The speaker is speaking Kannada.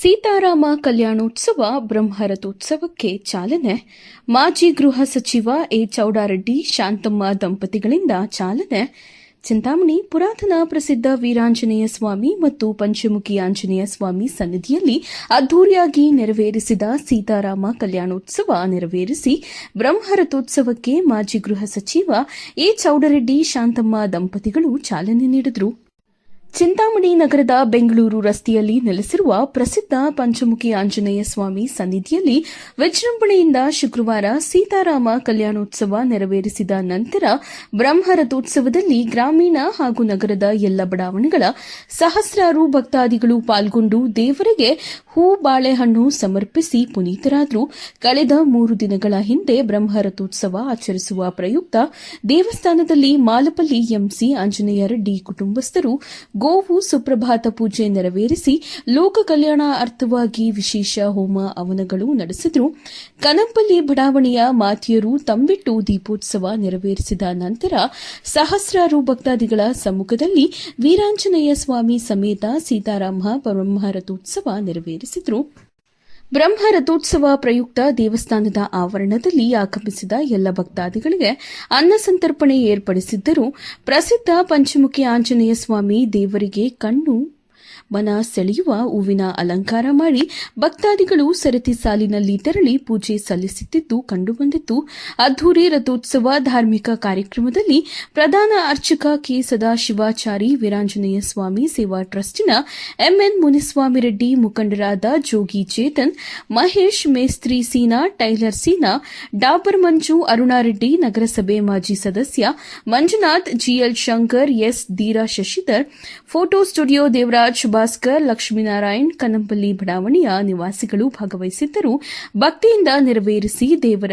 ಸೀತಾರಾಮ ಕಲ್ಯಾಣೋತ್ಸವ ಬ್ರಹ್ಮರಥೋತ್ಸವಕ್ಕೆ ಚಾಲನೆ. ಮಾಜಿ ಗೃಹ ಸಚಿವ ಎ. ಚೌಡಾರೆಡ್ಡಿ, ಶಾಂತಮ್ಮ ದಂಪತಿಗಳಿಂದ ಚಾಲನೆ. ಚಿಂತಾಮಣಿ ಪುರಾತನ ಪ್ರಸಿದ್ಧ ವೀರಾಂಜನೇಯ ಸ್ವಾಮಿ ಮತ್ತು ಪಂಚಮುಖಿ ಆಂಜನೇಯ ಸ್ವಾಮಿ ಸನ್ನಿಧಿಯಲ್ಲಿ ಅದ್ದೂರಿಯಾಗಿ ನೆರವೇರಿಸಿದ ಸೀತಾರಾಮ ಕಲ್ಯಾಣೋತ್ಸವ ನೆರವೇರಿಸಿ ಬ್ರಹ್ಮರಥೋತ್ಸವಕ್ಕೆ ಮಾಜಿ ಗೃಹ ಸಚಿವ ಎ. ಚೌಡರೆಡ್ಡಿ, ಶಾಂತಮ್ಮ ದಂಪತಿಗಳು ಚಾಲನೆ ನೀಡಿದರು. ಚಿಂತಾಮಣಿ ನಗರದ ಬೆಂಗಳೂರು ರಸ್ತೆಯಲ್ಲಿ ನೆಲೆಸಿರುವ ಪ್ರಸಿದ್ಧ ಪಂಚಮುಖಿ ಆಂಜನೇಯ ಸ್ವಾಮಿ ಸನ್ನಿಧಿಯಲ್ಲಿ ವಿಜೃಂಭಣೆಯಿಂದ ಶುಕ್ರವಾರ ಸೀತಾರಾಮ ಕಲ್ಯಾಣೋತ್ಸವ ನೆರವೇರಿಸಿದ ನಂತರ ಬ್ರಹ್ಮರಥೋತ್ಸವದಲ್ಲಿ ಗ್ರಾಮೀಣ ಹಾಗೂ ನಗರದ ಎಲ್ಲ ಬಡಾವಣೆಗಳ ಸಹಸ್ರಾರು ಭಕ್ತಾದಿಗಳು ಪಾಲ್ಗೊಂಡು ದೇವರಿಗೆ ಹೂ ಬಾಳೆಹಣ್ಣು ಸಮರ್ಪಿಸಿ ಪುನೀತರಾದರು. ಕಳೆದ ಮೂರು ದಿನಗಳ ಹಿಂದೆ ಬ್ರಹ್ಮರಥೋತ್ಸವ ಆಚರಿಸುವ ಪ್ರಯುಕ್ತ ದೇವಸ್ಥಾನದಲ್ಲಿ ಮಾಲಪಲ್ಲಿ ಎಂಸಿ ಆಂಜನೇಯ ರೆಡ್ಡಿ ಕುಟುಂಬಸ್ಥರು ಗೋವು ಸುಪ್ರಭಾತ ಪೂಜೆ ನೆರವೇರಿಸಿ ಲೋಕ ಕಲ್ಯಾಣ ಅರ್ಥವಾಗಿ ವಿಶೇಷ ಹೋಮ ಅವನಗಳು ನಡೆಸಿದ್ರು. ಕನಂಪಲ್ಲಿ ಬಡಾವಣೆಯ ಮಾತಿಯರು ತಂಬಿಟ್ಟು ದೀಪೋತ್ಸವ ನೆರವೇರಿಸಿದ ನಂತರ ಸಹಸ್ರಾರು ಭಕ್ತಾದಿಗಳ ಸಮ್ಮುಖದಲ್ಲಿ ವೀರಾಂಜನೇಯ ಸ್ವಾಮಿ ಸಮೇತ ಸೀತಾರಾಮ ಬ್ರಹ್ಮರಥೋತ್ಸವ ನೆರವೇರಿಸಿದರು. ಬ್ರಹ್ಮರಥೋತ್ಸವ ಪ್ರಯುಕ್ತ ದೇವಸ್ಥಾನದ ಆವರಣದಲ್ಲಿ ಆಗಮಿಸಿದ ಎಲ್ಲ ಭಕ್ತಾದಿಗಳಿಗೆ ಅನ್ನ ಸಂತರ್ಪಣೆ ಏರ್ಪಡಿಸಿದ್ದರೂ. ಪ್ರಸಿದ್ಧ ಪಂಚಮುಖಿ ಆಂಜನೇಯ ಸ್ವಾಮಿ ದೇವರಿಗೆ ಕಣ್ಣು ಮನ ಸೆಳೆಯುವ, ಹೂವಿನ ಅಲಂಕಾರ ಮಾಡಿ ಭಕ್ತಾದಿಗಳು ಸರತಿ ಸಾಲಿನಲ್ಲಿ ತೆರಳಿ ಪೂಜೆ ಸಲ್ಲಿಸುತ್ತಿದ್ದು ಕಂಡುಬಂದಿತ್ತು ಅದ್ದೂರಿ ರಥೋತ್ಸವ ಧಾರ್ಮಿಕ ಕಾರ್ಯಕ್ರಮದಲ್ಲಿ ಪ್ರಧಾನ ಅರ್ಚಕ ಕೆ ಸದಾಶಿವಾಚಾರಿ, ವೀರಾಂಜನೇಯ ಸ್ವಾಮಿ, ಸೇವಾ ಟ್ರಸ್ಟಿನ ಎಂಎನ್ ಮುನಿಸ್ವಾಮಿ ರೆಡ್ಡಿ, ಮುಖಂಡರಾದ ಜೋಗಿ ಚೇತನ್, ಮಹೇಶ್ ಮೇಸ್ತ್ರಿ ಸೀನಾ, ಟೈಲರ್ ಸೀನಾ, ಡಾಬರ್ ಮಂಜು ಅರುಣಾರೆಡ್ಡಿ ನಗರಸಭೆ ಮಾಜಿ ಸದಸ್ಯ Manjunath, GL Shankar, S Dheera Shashidhar, photo studio Devaraj Bhaskar Lakshminarayan Kanampalli ಬಡಾವಣೆಯ ನಿವಾಸಿಗಳು ಭಾಗವಹಿಸಿದ್ದರು. ಭಕ್ತಿಯಿಂದ ನೆರವೇರಿಸಿ ದೇವರ